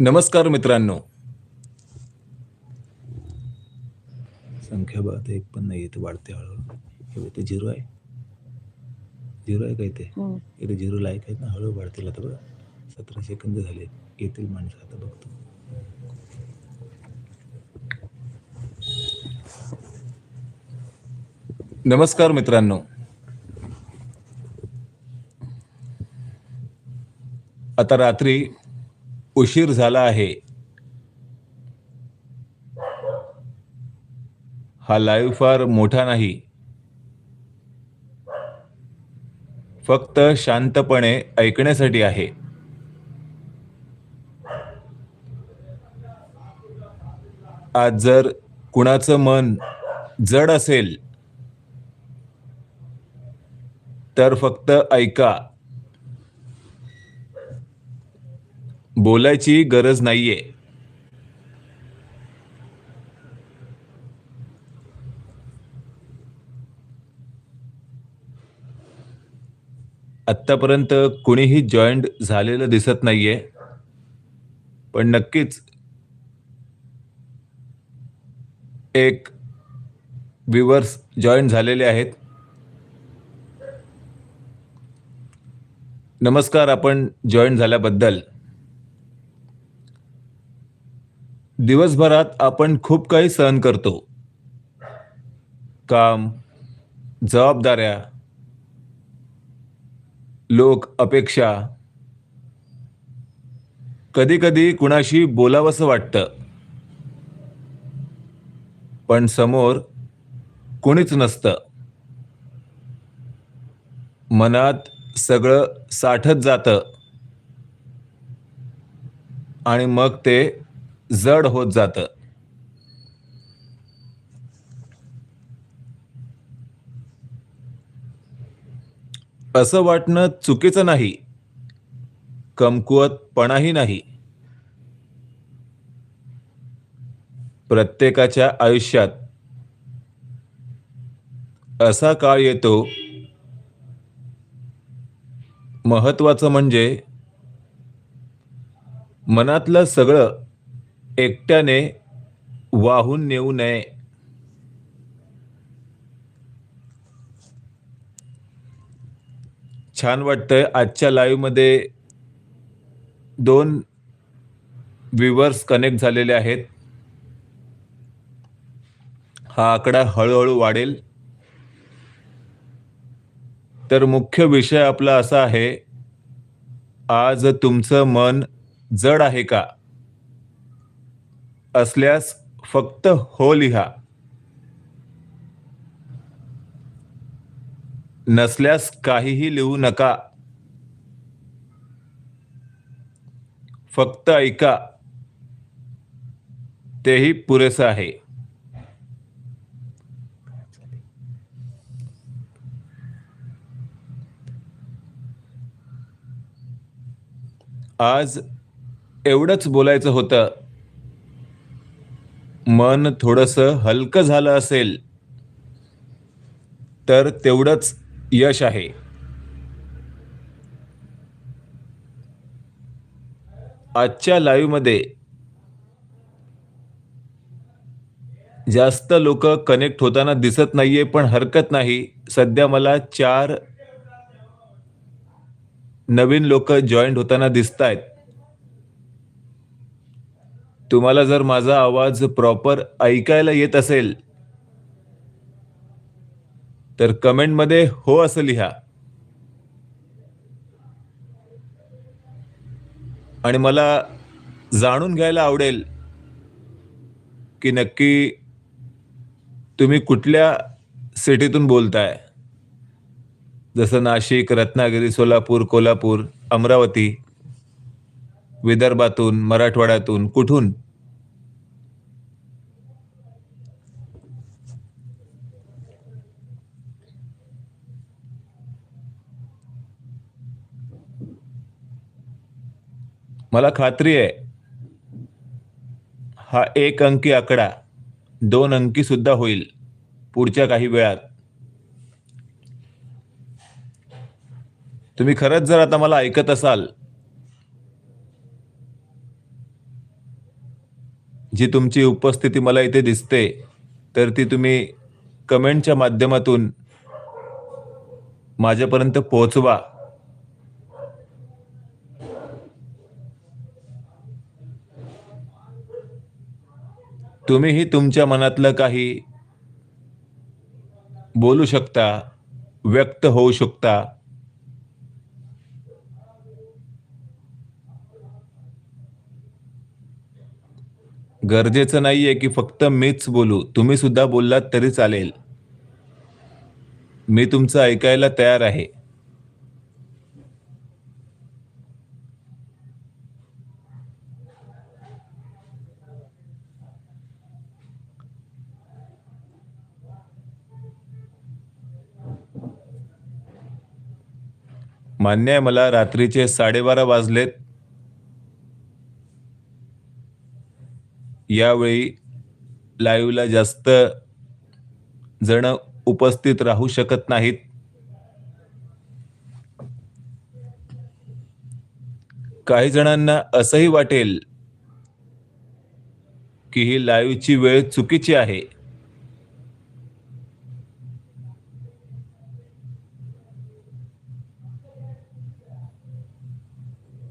नमस्कार मित्रांनो. संख्या बघा एक पण नाही येते वाढते हळूहळू. हे ते झिरो आहे. झिरो आहे काय ते हं. इथे झिरो लाईक आहेत ना हळूहळू वाढतील आता बघा. सतरा सेकंद झाले येतील माणसं आता बघतो. नमस्कार मित्रांनो. आता रात्री उशीर झाला आहे. हा लाईव्ह फार मोठा नाही. फक्त शांतपणे ऐकण्यासाठी आहे. आज जर कुणाचं मन जड असेल तर फक्त ऐका. बोलायची गरज नाहीये. आत्तापर्यंत कुणीही जॉईंट झालेलं दिसत नाहीये. पण नक्कीच एक व्ह्युअर्स जॉईन झालेले आहेत. नमस्कार आपण जॉईन झाल्याबद्दल. दिवसभरात आपण खूप काही सहन करतो. काम जबाबदाऱ्या लोक अपेक्षा. कधी कधी कुणाशी बोलावंसं वाटतं. पण समोर कुणीच नसतं. मनात सगळं साठत जातं. आणि मग ते जड होत जातं. असं वाटणं चुकीचं नाही. कमकुवतपणाही नाही. प्रत्येकाच्या आयुष्यात असा काळ येतो महत्वाचं म्हणजे मनातलं सगळं एकट्याने वाहून नेऊ नये. छान वाटतंय आजच्या लाईव्हमध्ये दोन व्ह्युअर्स कनेक्ट झालेले आहेत. हा आकडा हळूहळू वाढेल. तर मुख्य विषय आपला असा आहे आज तुमचं मन जड आहे का? असल्यास फक्त हो लिहा. नसल्यास काहीही लिहू नका. फक्त ऐका. तेही पुरेसं आहे. आज एवढंच बोलायचं होतं. मन थोडस हलकं झालं असेल तर तेवढंच यश आहे. आजच्या लाईव्हमध्ये जास्त लोक कनेक्ट होताना दिसत नाहीये पण हरकत नाही. सध्या मला चार नवीन लोक जॉईंट होताना दिसत आहेत तुम्हाला जर माझा आवाज प्रॉपर ऐकायला येत असेल तर कमेंटमध्ये हो असं लिहा. आणि मला जाणून घ्यायला आवडेल की नक्की तुम्ही कुठल्या सिटीतून बोलताय? जसं नाशिक रत्नागिरी सोलापूर कोल्हापूर अमरावती विदर्भातून मराठवाड्यातून कुठून? मला खात्री आहे. हा एक अंकी आकडा दोन अंकी सुद्धा होईल पुढच्या काही वेळात. तुम्ही खरंच जर आता मला ऐकत असाल जी तुमची उपस्थिती मला इथे दिसते तर ती तुम्ही कमेंटच्या माध्यमातून माझ्यापर्यंत पोहोचवा. तुम्हीही तुमच्या मनातलं काही बोलू शकता व्यक्त होऊ शकता. गरजेचं नाहीये की फक्त मीच बोलू. तुम्ही सुद्धा बोललात तरी चालेल. मी तुमचं ऐकायला तयार आहे. मान्य आहे मला रात्रीचे साडेबारा वाजलेत. यावेळी लाईव्हला जास्त जण उपस्थित राहू शकत नाहीत. काही जणांना असंही वाटेल की ही लाईव्हची वेळ चुकीची आहे.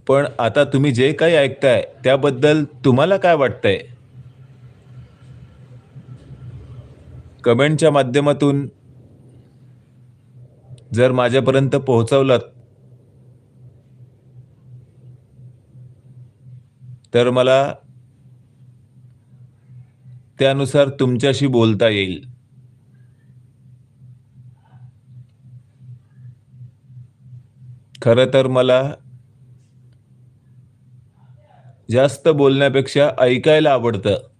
पण आता तुम्ही जे काही ऐकताय त्याबद्दल तुम्हाला काय वाटतंय? कमेंटच्या माध्यमातून जर माझ्यापर्यंत पोहोचवलात तर मला त्यानुसार तुमच्याशी बोलता येईल. खरं तर मला जास्त बोलण्यापेक्षा ऐकायला आवडतं.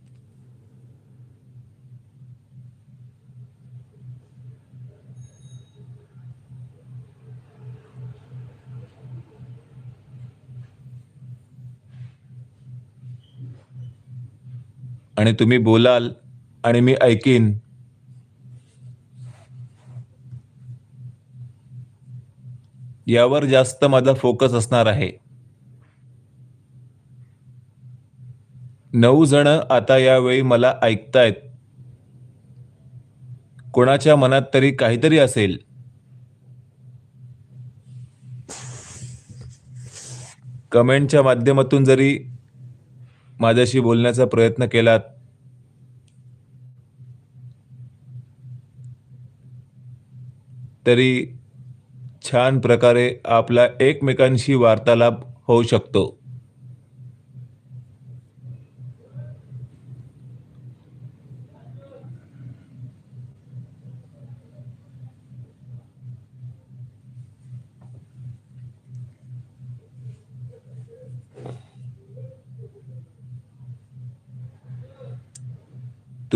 आणि तुम्ही बोलाल आणि मी ऐकीन. यावर जास्त माझा फोकस असणार आहे. नऊ जण आता यावेळी मला ऐकतायत. कोणाच्या मनात तरी काहीतरी असेल. कमेंटच्या माध्यमातून जरी माझ्याशी बोलण्याचा प्रयत्न केलात. तरी छान प्रकारे आपला एकमेकांशी वार्तालाप होऊ शकतो.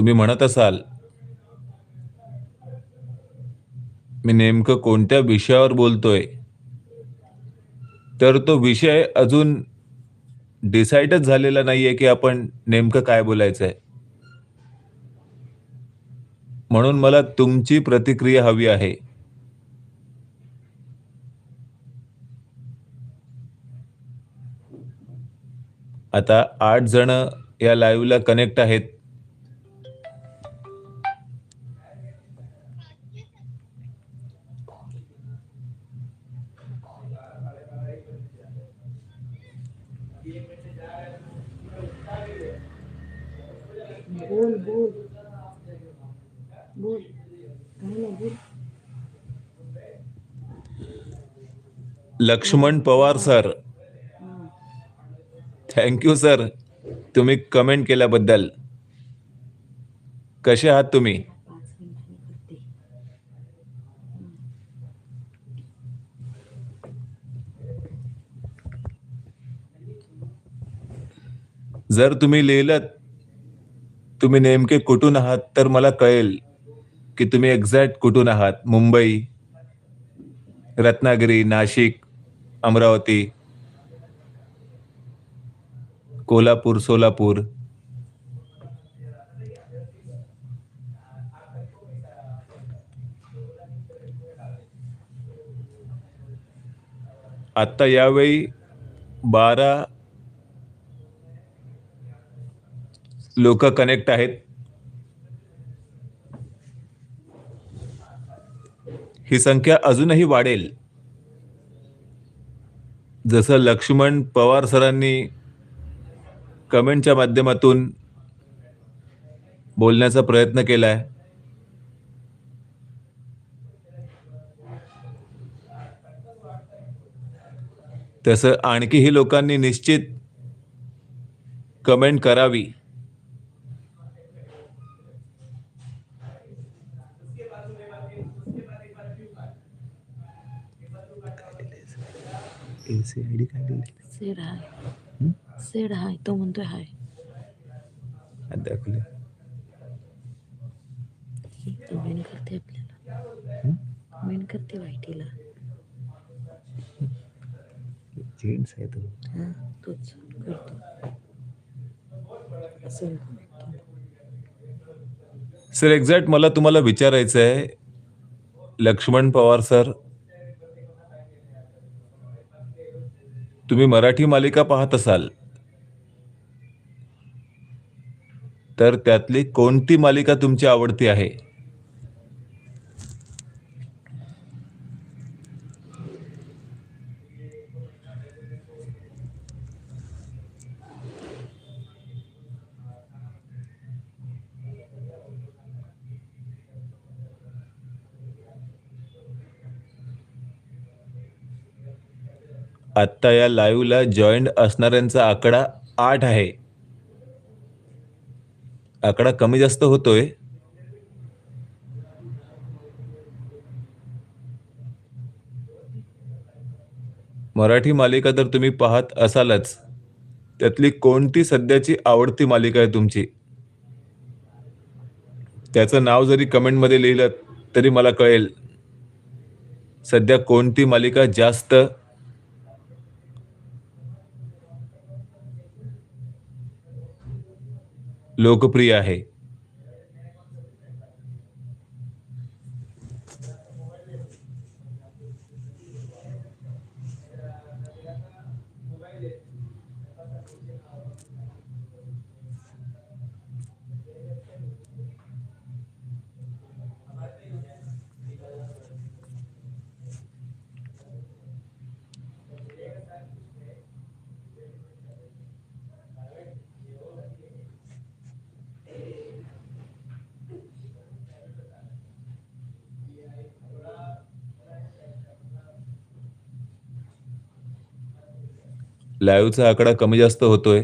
तुम्ही म्हणत असाल मी नेमकं कोणत्या विषयावर बोलतोय? तर तो विषय अजून डिसाईडच झालेला नाहीये की आपण नेमकं काय बोलायचंय. म्हणून मला तुमची प्रतिक्रिया हवी आहे. आता आठ जण या लाईव्हला कनेक्ट आहेत बोल बोल बोल काय नाही बोल Laxman Pawar sir. Thank you sir तुम्ही कमेंट केल्याबद्दल. कसे आहात तुम्ही? जर तुम्ही लिहिलं तुम्ही नेमके कुठून आहात तर मला कळेल की तुम्ही एक्झॅक्ट कुठून आहात. मुंबई रत्नागिरी नाशिक अमरावती कोल्हापूर सोलापूर. आत्ता यावेळी बारा लोक कनेक्ट आहेत. ही संख्या अजूनही वाढेल. जसं लक्ष्मण पवार सरांनी कमेंटच्या माध्यमातून बोलण्याचा प्रयत्न केलाय. तसं आणखीही लोकांनी निश्चित कमेंट करावी. सेड हाय. सेड हाय तो म्हणतोय हाय. दाखवले कमेंट करते आपल्याला. कमेंट करते वाईटीला. जेंट्स आहे तो. तोच करतो. असं सर एक्झॅक्ट मला तुम्हाला विचारायचं आहे लक्ष्मण पवार सर तुम्ही मराठी मालिका पाहत असाल तर त्यातली कोणती मालिका तुमची आवडती आहे? आत्ता या लाईव्हला जॉईंट असणाऱ्यांचा आकडा आठ आहे. आकडा कमी जास्त होतोय. मराठी मालिका तर तुम्ही पाहत असालच. त्यातली कोणती सध्याची आवडती मालिका आहे तुमची? त्याचं नाव जरी कमेंटमध्ये लिहिलं तरी मला कळेल. सध्या कोणती मालिका जास्त लोकप्रिय आहे. लाईव्हचा आकडा कमी जास्त होतोय.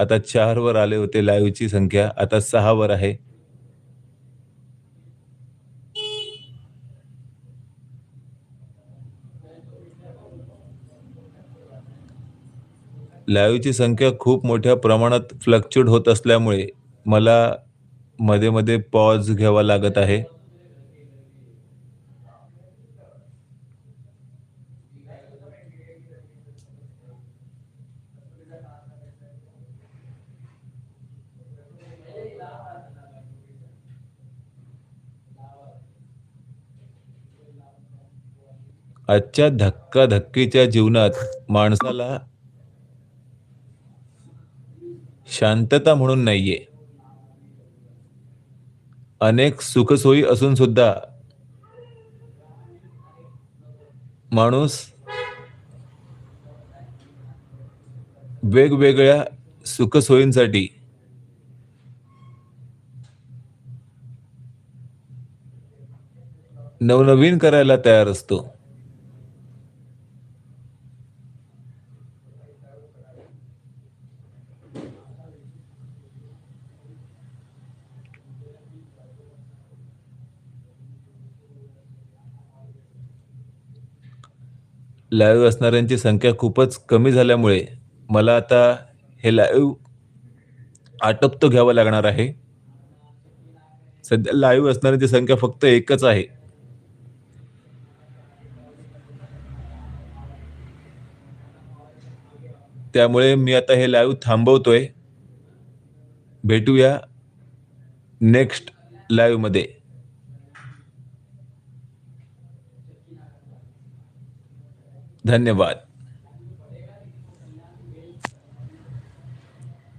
आता चार वर आले होते लाईव्हची संख्या. आता सहा वर आहे. लाईव्हची संख्या खूप मोठ्या प्रमाणात फ्लक्च्युएट होत असल्यामुळे मला मध्ये मध्ये पॉज घ्यावा लागत आहे. आजच्या धक्काधक्कीच्या जीवनात माणसाला शांतता म्हणून नाहीये. अनेक सुखसोयी असून सुद्धा माणूस वेगवेगळ्या सुखसोयींसाठी नवनवीन करायला तयार असतो. लाईव्ह असणाऱ्यांची संख्या खूपच कमी झाल्यामुळे मला आता हे लाईव्ह आटोपतो घ्यावं लागणार आहे. सध्या लाईव्ह असणाऱ्यांची संख्या फक्त एकच आहे. त्यामुळे मी आता हे लाईव्ह थांबवतोय. भेटूया नेक्स्ट लाईव्ह धन्यवाद.